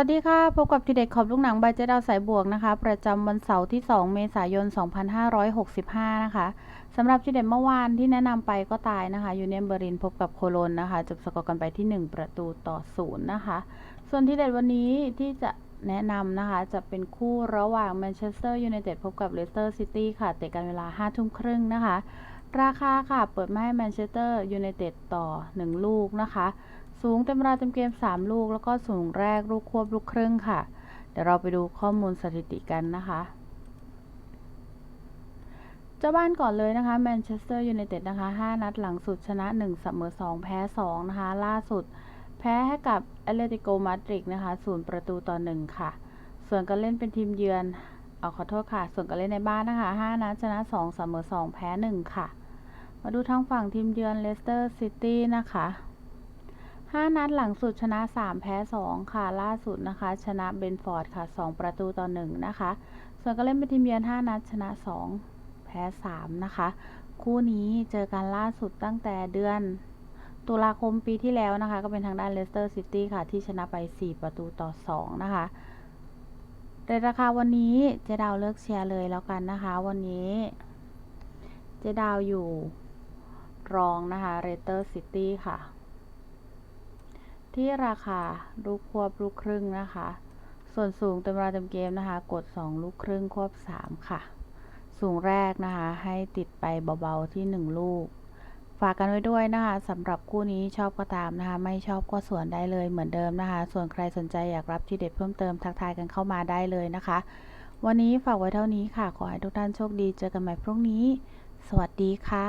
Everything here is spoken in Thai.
วัสดีค่ะ พบกับทีเด็ดขอบลูกหนังใบเจดาวสายบวกนะคะ ประจำวันเสาร์ที่ 2 เมษายน 2565 นะคะสำหรับทีเด็ดเมื่อวานที่แนะนำไปก็ตายนะคะยูเนียนเบอรินพบกับโคโลนนะคะ จบสกอร์กันไปที่ 1 ประตูต่อศูนย์นะคะ ส่วนทีเด็ดวันนี้ที่จะแนะนำนะคะ จะเป็นคู่ระหว่างแมนเชสเตอร์ยูไนเต็ดพบกับเลสเตอร์ซิตี้ค่ะ เตะกันเวลา 5 ทุ่มครึ่งนะคะ ราคาค่ะ เปิดมาให้แมนเชสเตอร์ยูไนเต็ดต่อ 1 ลูกนะคะ สูงเต็มเวลาเต็มเกม 3 ลูก แล้วก็สูงแรกลูกควบลูกครึ่งค่ะ เดี๋ยวเราไปดูข้อมูลสถิติกันนะคะเจ้าบ้านก่อนเลยนะคะแมนเชสเตอร์ยูไนเต็ดนะคะ 5 นัดหลังสุดชนะ 1 เสมอ 2 แพ้ 2 นะคะ ล่าสุด แพ้ให้กับแอตเลติโกมาดริดนะคะ0ประตูต่อ 1 ค่ะ ส่วนการเล่นเป็นทีมเยือนเอาขอโทษค่ะ ส่วนการเล่นในบ้านนะคะ 5 นัดชนะ 2 เสมอ 2 แพ้ 1 ค่ะ มาดูทางฝั่งทีมเยือนเลสเตอร์ซิตี้นะคะ 5 นัดหลังสุดชนะ 3 แพ้ 2 ค่ะ ล่าสุดนะคะ ชนะเบนฟอร์ดค่ะ 2 ประตูต่อ 1 นะคะ ส่วนก็เล่นเป็นทีมเยือน 5 นัดชนะ 2 แพ้ 3 นะคะ คู่นี้เจอกันล่าสุดตั้งแต่เดือน ตุลาคมปีที่แล้วนะคะ ก็เป็นทางด้านเลสเตอร์ซิตี้ค่ะ ที่ชนะไป 4 ประตูต่อ 2 นะคะในราคาวันนี้เจดาวเลิกเชียร์เลยแล้วกันนะคะ วันนี้เจดาวอยู่รองนะคะเรเตอร์ซิตี้ค่ะ ที่ราคาลูกควบลูกครึ่งนะคะ ส่วนสูงเต็มเวลาเต็มเกมนะคะ กด 2 ลูกครึ่งควบ 3 ค่ะ สูงแรกนะคะ ให้ติดไปเบาๆที่ 1 ลูก ฝากกันไว้ด้วยนะคะสำหรับคู่นี้ชอบก็ตามนะคะ ไม่ชอบก็ส่วนได้เลยเหมือนเดิมนะคะ ส่วนใครสนใจอยากรับที่เด็ดเพิ่มเติมทักทายกันเข้ามาได้เลยนะคะ วันนี้ฝากไว้เท่านี้ค่ะ ขอให้ทุกท่านโชคดีเจอกันใหม่พรุ่งนี้ สวัสดีค่ะ